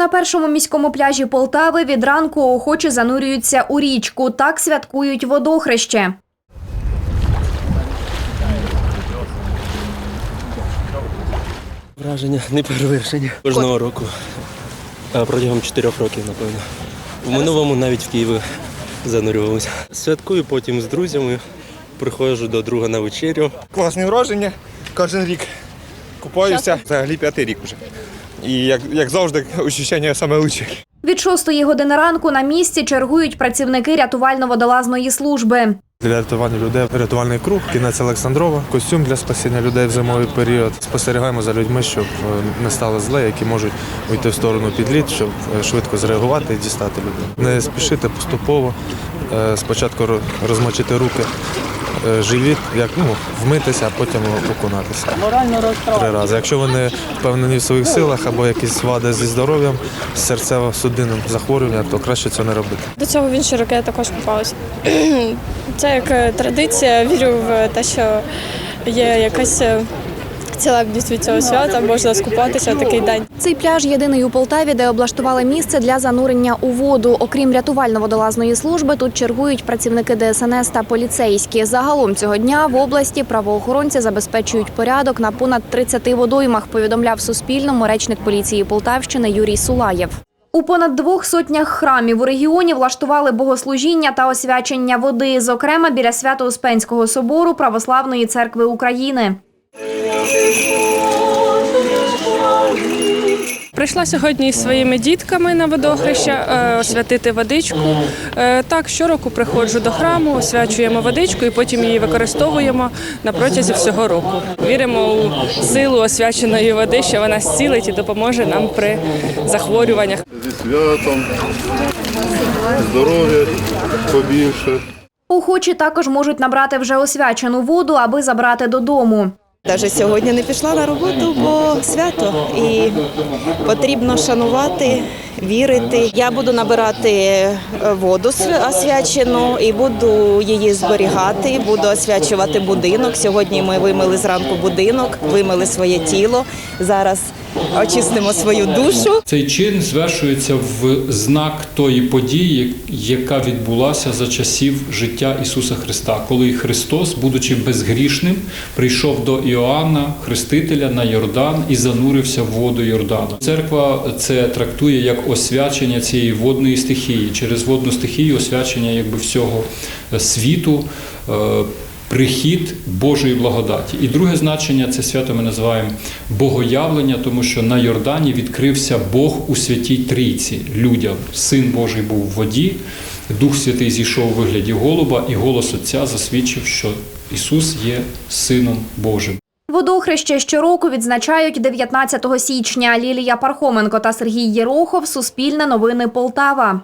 На першому міському пляжі Полтави від ранку охочі занурюються у річку. Так святкують водохреще. Враження не перевершені. Кожного року. Протягом чотирьох років, напевно. В минулому навіть в Києві занурювалися. Святкую потім з друзями. Приходжу до друга на вечерю. Класні враження. Кожен рік купаюся. Взагалі п'ятий рік вже. І як, як завжди, ощущення саме лучше. Від шостої години ранку на місці чергують працівники рятувально-водолазної служби. Для рятування людей рятувальний круг, кінець Олександрова, костюм для спасіння людей в зимовий період. Спостерігаємо за людьми, щоб е, не стало зле, які можуть уйти в сторону під лід, щоб е, швидко зреагувати і дістати людей. Не спішити поступово. Е, Спочатку розмочити руки, е, живіт, як ну, вмитися, а потім окунатися. Три рази. Якщо вони впевнені в своїх силах або якісь вади зі здоров'ям, з серцево-судинним захворюванням, то краще цього не робити. До цього в інші роки я також купалася. Це як е, традиція. Вірю в те, що є якась від цього свята, можна скупатися в такий день. Цей пляж єдиний у Полтаві, де облаштували місце для занурення у воду. Окрім рятувально-водолазної служби, тут чергують працівники ДСНС та поліцейські. Загалом цього дня в області правоохоронці забезпечують порядок на понад 30 водоймах. Повідомляв Суспільному речник поліції Полтавщини Юрій Сулаєв. У понад двох сотнях храмів у регіоні влаштували богослужіння та освячення води, зокрема біля Свято-Успенського собору Православної церкви України. Прийшла сьогодні із своїми дітками на водохреща е, освятити водичку. Е, Так, щороку приходжу до храму, освячуємо водичку і потім її використовуємо на протязі всього року. Віримо у силу освяченої води, що вона зцілить і допоможе нам при захворюваннях. зі святом, здоров'я побільше. Охочі також можуть набрати вже освячену воду, аби забрати додому. Навіть сьогодні не пішла на роботу, бо свято і потрібно шанувати, вірити. Я буду набирати е, воду св- освячену і буду її зберігати. Буду освячувати будинок. Сьогодні ми вимили зранку будинок, вимили своє тіло. Зараз очистимо свою душу. Цей чин звершується в знак тої події, яка відбулася за часів життя Ісуса Христа, коли Христос, будучи безгрішним, прийшов до Іоанна, Хрестителя на Йордан і занурився в воду Йордану. Церква це трактує як освячення цієї водної стихії, через водну стихію освячення якби всього е, світу. Прихід Божої благодаті. І друге значення це свято ми називаємо богоявлення, тому що на Йордані відкрився Бог у святій трійці людям. Син Божий був в воді, Дух Святий зійшов у вигляді голуба, і голос Отця засвідчив, що Ісус є Сином Божим. Водохреще щороку відзначають 19 січня. Лілія Пархоменко та Сергій Єрохов. Суспільне новини Полтава.